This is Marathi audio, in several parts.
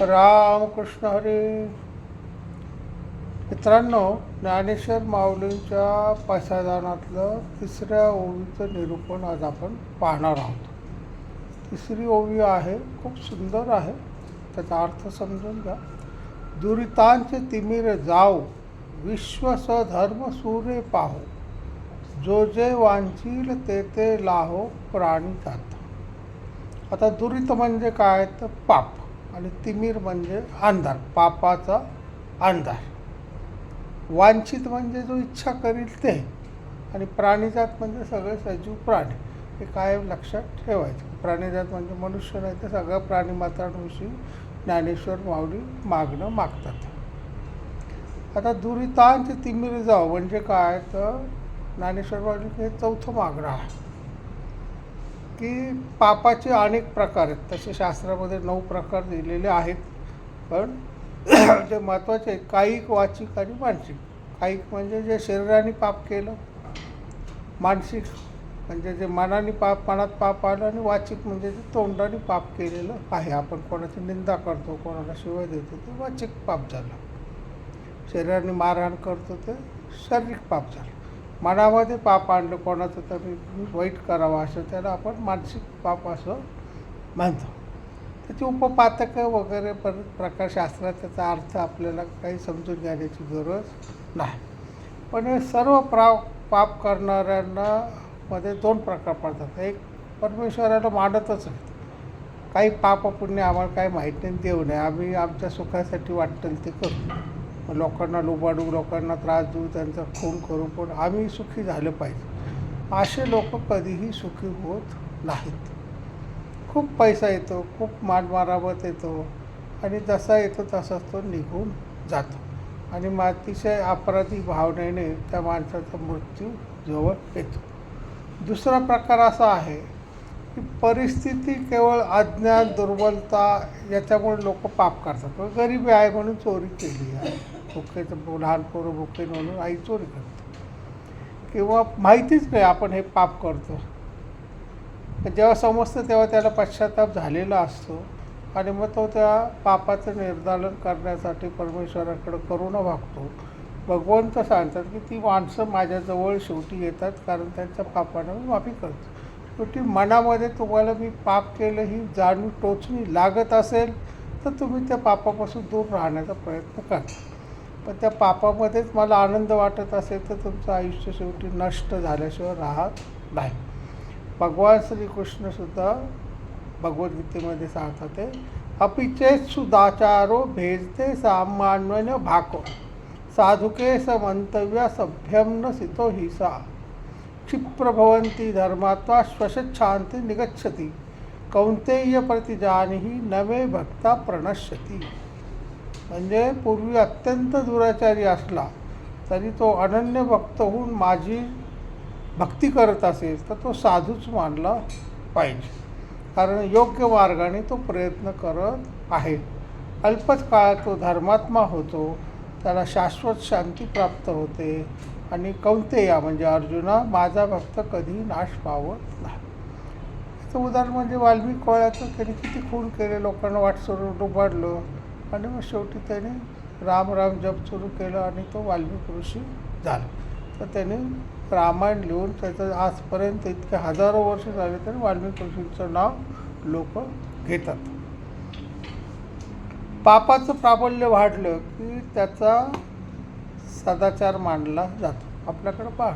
रामकृष्ण हरी. मित्रांनो ज्ञानेश्वर माऊलींच्या पसादानातलं तिसऱ्या ओवीचं निरूपण आज आपण पाहणार आहोत. तिसरी ओवी आहे खूप सुंदर आहे. त्याचा अर्थ समजून घ्या. दुरितांचे तिमिर जाऊ विश्व धर्म सूर्य पाहो. जो जे वांचील ते ते लाहो प्राणी जात. आता दुरित म्हणजे काय? तर पाप. आणि तिमीर म्हणजे अंधार पापाचा अंधार वांछित म्हणजे जो इच्छा करील ते. आणि प्राणीजात म्हणजे सगळे सजीव प्राणी. हे कायम लक्षात ठेवायचं. प्राणीजात म्हणजे मनुष्य नाही तर सगळ्या प्राणीमात्रांविषयी ज्ञानेश्वर माऊली मागणं मागतात. आता दुरितांची तिमिर जाव म्हणजे काय? तर ज्ञानेश्वर माऊली हे चौथं मागणं आहे. की पापाचे अनेक प्रकार आहेत. तसे शास्त्रामध्ये नऊ प्रकार दिलेले आहेत. पण जे महत्त्वाचे आहेत कायिक वाचिक आणि मानसिक. कायिक म्हणजे जे शरीराने पाप केलं मानसिक म्हणजे जे मनाने पाप मनात पाप आलं आणि वाचिक म्हणजे जे तोंडाने पाप केलेलं आहे. आपण कोणाची निंदा करतो कोणाला शिवाय देतो ते वाचिक पाप झालं. शरीराने मारहाण करतो ते शारीरिक पाप झालं. मनामध्ये पाप आणलं कोणाचं तरी वाईट करावं असं त्याला आपण मानसिक पाप असं म्हणतो. त्याची उपपातकं वगैरे परत प्रकारशास्त्रात त्याचा अर्थ आपल्याला काही समजून घेण्याची गरज नाही. पण हे सर्व प्रा पाप करणाऱ्यांना मध्ये दोन प्रकार पडतात. एक परमेश्वराला मानतच नाही. काही पाप पुण्य आम्हाला काही माहीत नाही देऊ नये. आम्ही आमच्या सुखासाठी वाटेल ते करू. लोकांना लुबाडू लोकांना त्रास देऊ त्यांचा खून करू पण आम्ही सुखी झालं पाहिजे. असे लोक कधीही सुखी होत नाहीत. खूप पैसा येतो खूप मानमारावत येतो आणि जसा येतो तसाच तो निघून जातो. आणि मग अतिशय अपराधी भावनेने त्या माणसाचा मृत्यू जवळ येतो. दुसरा प्रकार असा आहे की परिस्थिती केवळ अज्ञान दुर्बलता याच्यामुळे लोक पाप करतात. किंवा गरिबी आहे म्हणून चोरी केली आहे. भुकेचं लहान पोरं भुके म्हणून आई चोरी करते. किंवा माहितीच नाही आपण हे पाप करतो. जेव्हा समजतं तेव्हा त्याला पश्चाताप झालेला असतो. आणि मग तो त्या पापाचं निर्धारण करण्यासाठी परमेश्वराकडे करून भागतो. भगवंत सांगतात की ती माणसं माझ्याजवळ शेवटी येतात कारण त्यांच्या पापानं मी माफी करतो. शेवटी मनामध्ये तुम्हाला मी पाप केलं ही जाणीव टोचणी लागत असेल तर तुम्ही त्या पापापासून दूर राहण्याचा प्रयत्न करा. पण त्या पापामध्येच मला आनंद वाटत असेल तर तुमचं आयुष्य शेवटी नष्ट झाल्याशिवाय राहत नाही. भगवान श्रीकृष्णसुद्धा भगवद्गीतेमध्ये सांगतात ते अपिचेत सुदाचारो भेजते सामान्य भाको। साधुके स मंतव्य सभ्यम न सितो हि सा धर्मात्मा धर्मात्वा श्वशच्छांती निगच्छती। कौंतेय प्रतिजानीही नवे भक्ता प्रणश्यती। म्हणजे पूर्वी अत्यंत दुराचारी असला तरी तो अनन्य भक्त होऊन माझी भक्ती करत असेल तर तो साधूच मानला पाहिजे. कारण योग्य मार्गाने तो प्रयत्न करत आहे. अल्पच काळात तो धर्मात्मा होतो त्याला शाश्वत शांती प्राप्त होते. आणि कौंतेया म्हणजे अर्जुना माझा भक्त कधी नाश पावत नाही. याचं उदाहरण म्हणजे वाल्मिक कोळ्याचं त्यांनी किती खून केले लोकांना वाट सुरू डुबाडलं आणि मग शेवटी त्याने राम राम जप सुरू केलं आणि तो वाल्मिक ऋषी झाला. तर त्याने रामायण लिहून त्याचं आजपर्यंत इतके हजारो वर्ष झाले तरी वाल्मिक ऋषींचं नाव लोक घेतात. पापाचं प्राबल्य वाढलं की त्याचा सदाचार मानला जातो. आपल्याकडं पहा.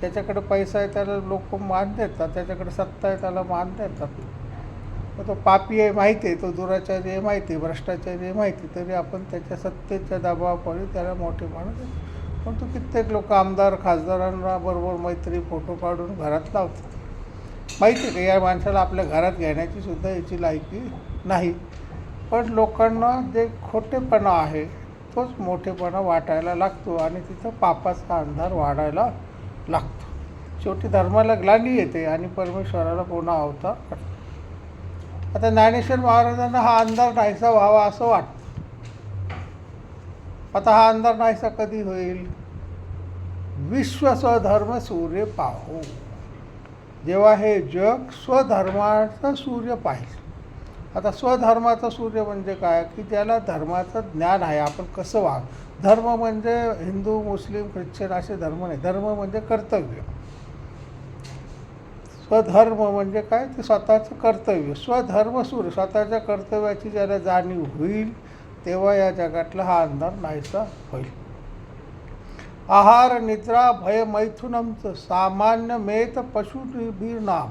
त्याच्याकडे पैसा आहे त्याला लोक मान देतात. त्याच्याकडे सत्ता आहे त्याला मान देतात. मग तो पापी आहे माहिती आहे. तो दुराचारी आहे माहिती आहे. भ्रष्टाचारी आहे माहिती तरी आपण त्याच्या सत्तेच्या दबावापोळी त्याला मोठे माणूस पण तो कित्येक लोक आमदार खासदारांना बरोबर मैत्री फोटो काढून घरात लावतात. माहिती आहे का? या माणसाला आपल्या घरात घेण्याची सुद्धा याची लायकी नाही. पण लोकांना जे खोटेपणा आहे तोच मोठेपणा वाटायला लागतो आणि तिथं पापाचा अंधार वाढायला लागतो. शेवटी धर्माला ग्लानी येते आणि परमेश्वराला पुन्हा अवतार आता ज्ञानेश्वर महाराजांना हा अंधार नाहीसा व्हावा असं वाटतं. आता हा अंधार नाहीसा कधी होईल? विश्व स्वधर्म सूर्य पाहो. जेव्हा हे जग स्वधर्माचा सूर्य पाहिजे आता स्वधर्माचा सूर्य म्हणजे काय? की ज्याला धर्माचं ज्ञान आहे आपण कसं वाग? धर्म म्हणजे हिंदू मुस्लिम ख्रिश्चन असे धर्म नाही. धर्म म्हणजे कर्तव्य. स्वधर्म म्हणजे काय? ते स्वतःचं कर्तव्य. स्वधर्म सूर्य स्वतःच्या कर्तव्याची ज्याला जाणीव होईल तेव्हा या जगातला हा अंधार नाहीसा होईल. आहार निद्रा भय मैथुनमचं सामान्य मेत पशु नाम.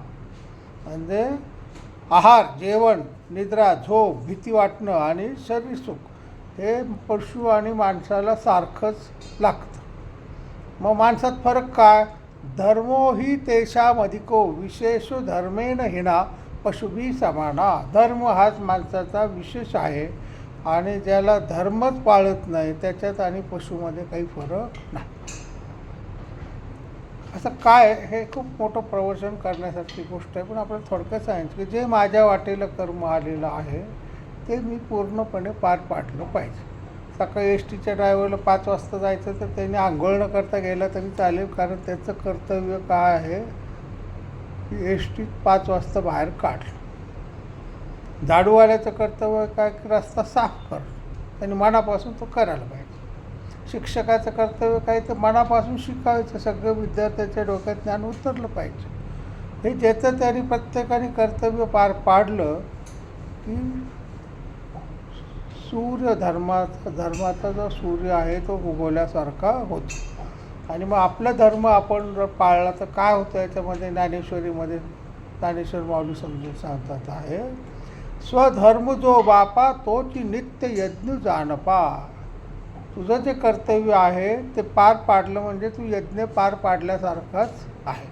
म्हणजे आहार जेवण निद्रा झोप भीती वाटणं आणि शरीर सुख हे पशु आणि माणसाला सारखंच लागतं. मग माणसात फरक काय? धर्मो ही तेषामधिको विशेष धर्मेन हिणा पशुभी समाना. धर्म हाच माणसाचा विशेष आहे आणि ज्याला धर्मच पाळत नाही त्याच्यात आणि पशुमध्ये काही फरक नाही. असं काय हे खूप मोठं प्रवचन करण्यासारखी गोष्ट आहे. पण आपल्याला थोडक्यात सांगायचं की जे माझ्या वाटेला कर्म आलेलं आहे ते मी पूर्णपणे पार पाडलं पाहिजे. सकाळी एस टीच्या ड्रायव्हरला पाच वाजता जायचं तर त्यांनी आंघोळ न करता गेला तरी चालेल कारण त्याचं कर्तव्य काय आहे? की एस टीत पाच वाजता बाहेर काढलं. झाडूवाल्याचं कर्तव्य काय? की रस्ता साफ कर त्यांनी मनापासून तो करायला पाहिजे. शिक्षकाचं कर्तव्य काय? तर मनापासून शिकायचं. सगळं विद्यार्थ्याच्या डोक्यात ज्ञान उतरलं पाहिजे. हे ज्याचं त्यांनी प्रत्येकाने कर्तव्य पार पाडलं की सूर्य धर्माचा धर्माचा जो सूर्य आहे तो उगवल्यासारखा होतो. आणि मग आपला धर्म आपण जर पाळला तर काय होतं याच्यामध्ये? ज्ञानेश्वरीमध्ये ज्ञानेश्वर माऊली समजून सांगतात आहे स्वधर्म जो बापा तोची नित्य यज्ञ जाणपा. तुझं जे कर्तव्य आहे ते पार पाडलं म्हणजे तू यज्ञ पार पाडल्यासारखाच आहे.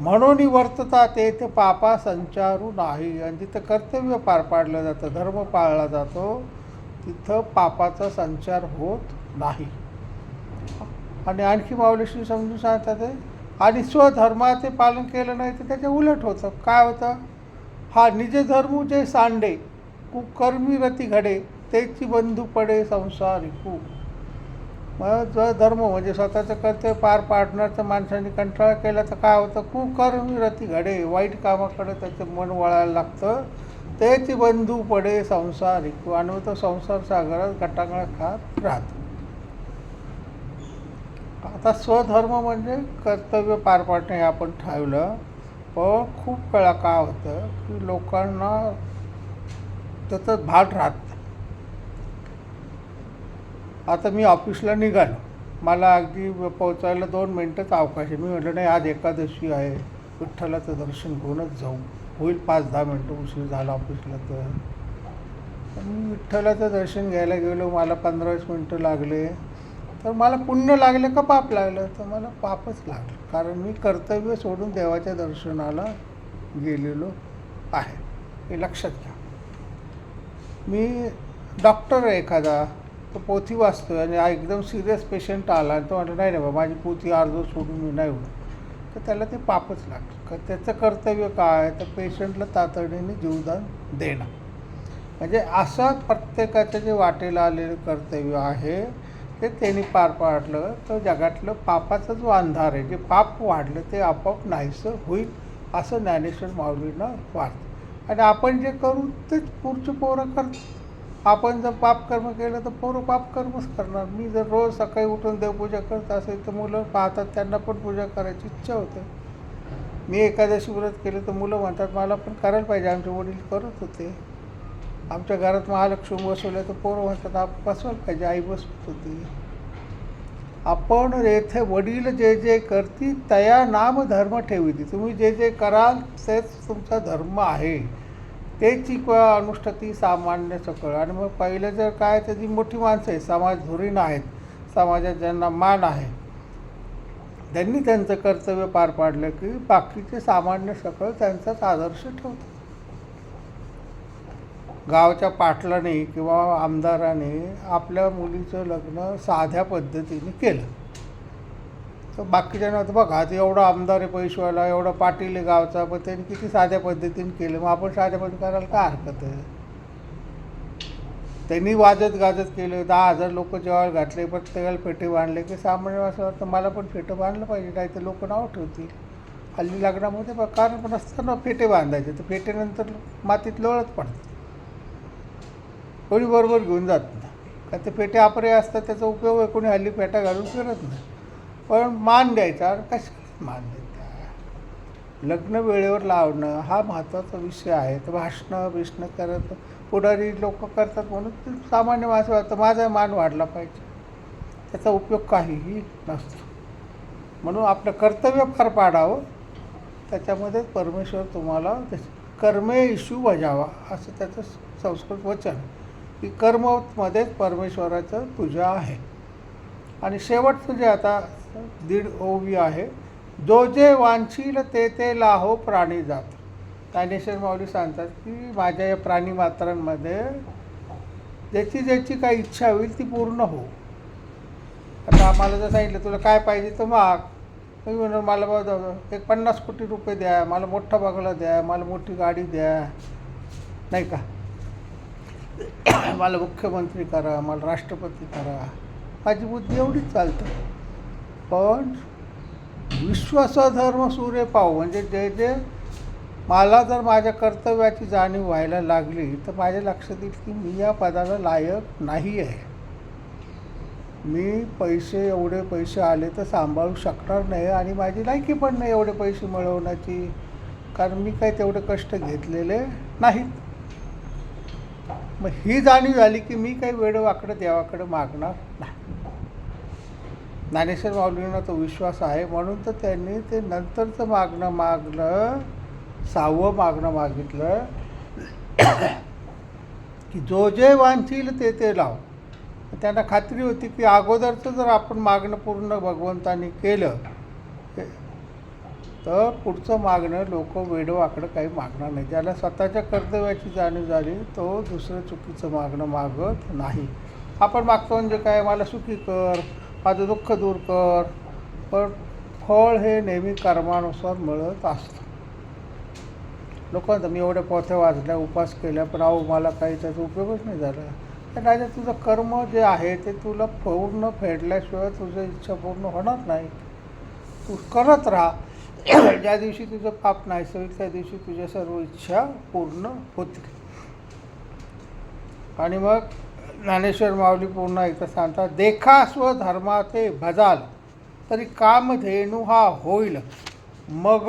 म्हणून वर्तता ते ते पापा संचारू नाही. आणि जिथं कर्तव्य पार पाडलं जातं धर्म पाळला जातो तिथं पापाचा संचार होत नाही. आणि आणखी माऊलीशी समजून सांगतात ते आणि स्वधर्माचे पालन केलं नाही तर त्याच्या उलट होतं. काय होतं? हा निज धर्म जे सांडे कुकर्मी रती घडे तेची बंधू पडे संसारी खूप. मग धर्म म्हणजे स्वतःचं कर्तव्य पार पाडणार तर माणसाने कंटाळा केला तर काय होतं? कुकर्मी रती घडे वाईट कामाकडे त्याचं मन वळायला लागतं. त्याची बंधू पडे संसार आणि तो संसार सागरात गटांगळा खात राहतो. आता स्वधर्म म्हणजे कर्तव्य पार पाडणे हे आपण ठरवलं. पण खूप वेळा काय होतं की लोकांना त्याचं भाट राहत आता मी ऑफिसला निघालो. मला अगदी पोहोचायला दोन मिनटंच अवकाश आहे. मी म्हटलं नाही आज एकादशी आहे. विठ्ठलाचं दर्शन घेऊनच जाऊ. होईल पाच दहा मिनटं उशीर झाला ऑफिसला तर. मी विठ्ठलाचं दर्शन घ्यायला गेलो. मला पंधरा वीस मिनटं लागले. तर मला पुण्य लागले का पाप लागलं? तर मला पापच लागलं. कारण मी कर्तव्य सोडून देवाच्या दर्शनाला गेलेलो आहे. हे लक्षात घ्या. मी डॉक्टर एखादा. तो पोथी वाचतो आहे आणि हा एकदम सिरियस पेशंट आला आणि तो म्हटलं नाही रे बाबा माझी पोथी अर्ध सोडून मी नाही होणार. तर त्याला ते पापच लागतं का त्याचं कर्तव्य काय तर पेशंटला तातडीने जीवदान देणं. म्हणजे असं प्रत्येकाचं जे वाटेला आलेलं कर्तव्य आहे ते त्यांनी पार पाडलं तर जगातलं पापाचा जो अंधार आहे जे पाप वाढलं ते आपोआप नाहीसं होईल असं ज्ञानेश्वर माऊलींना वाटतं. आणि आपण जे करू तेच पुढचे पोरं करतो आपण जर पापकर्म केलं तर पोरं पापकर्मच करणार. मी जर रोज सकाळी उठून देवपूजा करत असेल तर मुलं पाहतात त्यांना पण पूजा करायची इच्छा होते. मी एकादशी व्रत केलं तर मुलं म्हणतात मला पण करायला पाहिजे. आमचे वडील करत होते. आमच्या घरात महालक्ष्मी बसवल्या तर पोरं म्हणतात आप बसवायला पाहिजे आई बसवत होती. आपण येथे वडील जे जे करतील तया नाम धर्म ठेविती तुम्ही जे जे कराल तेच तुमचा धर्म आहे. तेची अनुष्ठ अनुष्ठती सामान्य सकळ. आणि मग पहिलं जर काय तर जी मोठी माणसं आहेत समाज धुरीण आहेत समाजात ज्यांना मान आहे त्यांनी त्यांचं कर्तव्य पार पाडलं की बाकीचे सामान्य सकळ त्यांचाच आदर्श ठेवतात. गावच्या पाटलाने किंवा आमदाराने आपल्या मुलीचं लग्न साध्या पद्धतीने केलं. तर बाकीच्यांना होतं बघा आता एवढा आमदार आहे पैशवाला एवढा पाटील आहे गावचा पण त्यांनी किती साध्या पद्धतीने केलं मग आपण साध्या पद्धतीने करायला काय हरकत आहे? त्यांनी वाजत गाजत केलं दहा हजार लोक जेवायला घातले प्रत्येकाला फेटे बांधले की सामान्य असं वाटतं मला पण फेटं बांधलं पाहिजे नाही तर लोक नाव ठेवतील. हल्ली लग्नामध्ये कारण पण असतं ना फेटे बांधायचे तर फेटेनंतर मातीत लोळत पडतं कोणी बरोबर घेऊन जात नाही. का ते पेटे आपरे असतात त्याचा उपयोग आहे कोणी हल्ली पेटा घालून फिरत नाही. पण मान द्यायचा. आणि कशाला मान द्यायचा लग्न वेळेवर लावणं हा महत्त्वाचा विषय आहे. तर भाषणं बिषणं करत पुढारी लोक करतात म्हणून ते सामान्य माणसं वाटतं. माझा मान वाढला पाहिजे. त्याचा उपयोग काहीही नसतो. म्हणून आपलं कर्तव्य फार पाडावं. त्याच्यामध्ये परमेश्वर तुम्हाला कर्मे इशू बजावा असं त्याचं संस्कृत वचन की कर्ममध्येच परमेश्वराचं पूजा आहे. आणि शेवटचं जे आता दीड ओवी आहे. जो जे वांछील ते ते लाहो प्राणी जात. ज्ञानेश्वर माऊली सांगतात की माझ्या या प्राणी मात्रांमध्ये ज्याची ज्याची काही इच्छा होईल ती पूर्ण हो. आता आम्हाला जर सांगितलं तुला काय पाहिजे तर माग. तुम्ही म्हणून मला बघा एक पन्नास कोटी रुपये द्या मला मोठा बंगला द्या मला मोठी गाडी द्या. नाही का? मला मुख्यमंत्री करा मला राष्ट्रपती करा. माझी बुद्धी एवढीच चालतं. पण विश्वासधर्म सूर्य पाहू म्हणजे जे जे मला जर माझ्या कर्तव्याची जाणीव व्हायला लागली तर माझ्या लक्षात येईल की मी या पदाला लायक नाही आहे. मी पैसे एवढे पैसे आले तर सांभाळू शकणार नाही आणि माझी लायकी पण नाही एवढे पैसे मिळवण्याची कारण मी काही तेवढे कष्ट घेतलेले नाहीत. मग ही जाणीव झाली की मी काही वेडवाकडं देवाकडं मागणार नाही. ज्ञानेश्वर माऊलींना तो विश्वास आहे. म्हणून तर त्यांनी ते नंतरचं मागणं मागलं सहावं मागणं मागितलं. की जो जे वांचील ते ते लाव. त्यांना खात्री होती की अगोदरचं जर आपण मागणं पूर्ण भगवंतानी केलं तर पुढचं मागणं लोक वेडवाकडं काही मागणार नाही. ज्याला स्वतःच्या कर्तव्याची जाणीव झाली तो दुसरं चुकीचं मागणं मागत नाही. आपण मागतो म्हणजे काय? मला सुखी कर. माझं दुःख दूर कर. पण फळ हे नेहमी कर्मानुसार मिळत असतं. लोकांचं मी एवढ्या पोथ्या वाचल्या उपास केल्या पण अहो मला काही त्याचा उपयोगच नाही झाला. तर राजा तुझं कर्म जे आहे ते तुला पूर्ण फेडल्याशिवाय तुझं इच्छा पूर्ण होणार नाही. तू करत राहा. ज्या दिवशी तुझं पाप नाही होईल त्या दिवशी तुझ्या सर्व इच्छा पूर्ण होतील. आणि मग ज्ञानेश्वर माऊली पूर्ण एकदा सांगतात देखा स्वधर्माचे भजाल तरी कामधेनू हा होईल. मग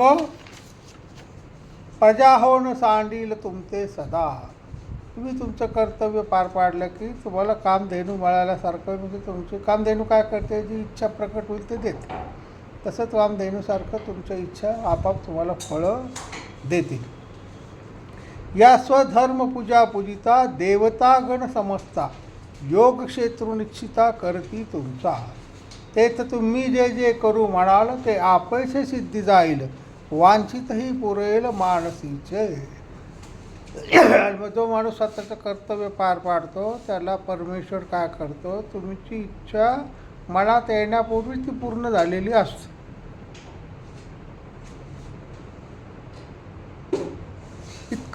प्रजा होऊन सांडील तुमचे सदा. तुम्ही तुमचं कर्तव्य पार पाडलं की तुम्हाला कामधेनू मिळाल्यासारखं म्हणजे तुमची कामधेनू काय करते? जी इच्छा प्रकट होईल ते देते. तसंच कामधेनूसारखं तुमच्या इच्छा आपाप तुम्हाला फळं देतील. या स्वधर्म पूजा पूजिता देवतागण समजता योग क्षेत्र निश्चिता करती तुमचा. ते तर तुम्ही जे जे करू म्हणाल ते आपैसे सिद्धी जाईल. वांछितही पुरेल मानसीचे. मग जो माणूस स्वतःचं कर्तव्य पार पाडतो त्याला परमेश्वर काय करतो? तुमची इच्छा मनात येण्यापूर्वी ती पूर्ण झालेली असते.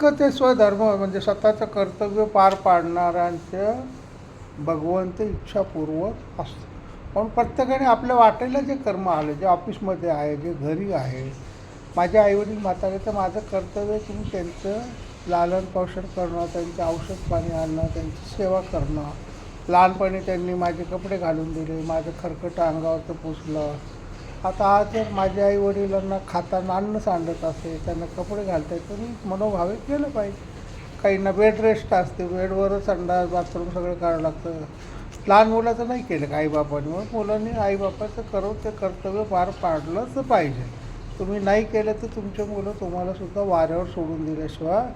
इतकं ते स्वधर्म म्हणजे स्वतःचं कर्तव्य पार पाडणाऱ्यांचं भगवंत इच्छापूर्वक असतो. पण प्रत्येकाने आपल्या वाटेला जे कर्म आलं जे ऑफिसमध्ये आहे जे घरी आहे माझे आईवडील म्हातारे तर माझं कर्तव्य तुम्ही त्यांचं लालन पोषण करणं त्यांचे औषध पाणी आणणं त्यांची सेवा करणं. लहानपणी त्यांनी माझे कपडे घालून दिले माझं खरकटं अंगावरचं पुसलं. आता आज जर माझ्या आई वडिलांना खाताना अन्न सांडत असते त्यांना कपडे घालता येत तरी मनोभावे केलं पाहिजे. काहींना बेड रेस्ट असते बेडवरच संडास बाथरूम सगळं करावं लागतं. लहान मुलाचं नाही केलं का आईबापांनी? मग मुलांनी आईबापाचं करून ते कर्तव्य पार पाडलंच पाहिजे. तुम्ही नाही केलं तर तुमचे मुलं तुम्हाला सुद्धा वाऱ्यावर सोडून दिल्याशिवाय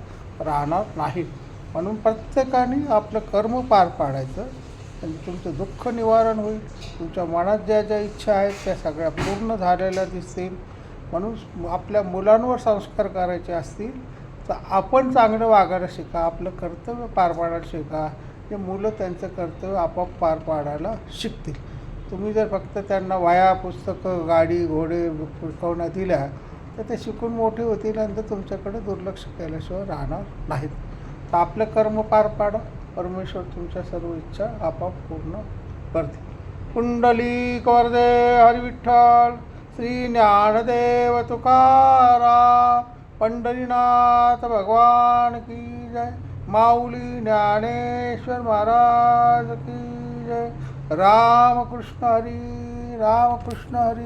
राहणार नाहीत. म्हणून प्रत्येकाने आपलं कर्म पार पाडायचं. आणि तुमचं दुःख निवारण होईल. तुमच्या मनात ज्या ज्या इच्छा आहेत त्या सगळ्या पूर्ण झालेल्या दिसतील. म्हणून आपल्या मुलांवर संस्कार करायचे असतील तर आपण चांगलं वागायला शिका आपलं कर्तव्य पार पाडायला शिका. ते मुलं त्यांचं कर्तव्य आपोआप पार पाडायला शिकतील. तुम्ही जर फक्त त्यांना वाया पुस्तकं गाडी घोडे शिकवण्या दिल्या तर ते शिकून मोठे होतील आणि तुमच्याकडे दुर्लक्ष केल्याशिवाय राहणार नाहीत. तर आपलं कर्म पार पाडा. परमेश्वर तुमच्या सर्व इच्छा आपाप पूर्ण करते कुंडली वरदे हरिविठ्ठल श्री ज्ञानदेव तुकारा पंढरीनाथ भगवान की जय माऊली ज्ञानेश्वर महाराज की जय. रामकृष्ण हरी रामकृष्ण हरी.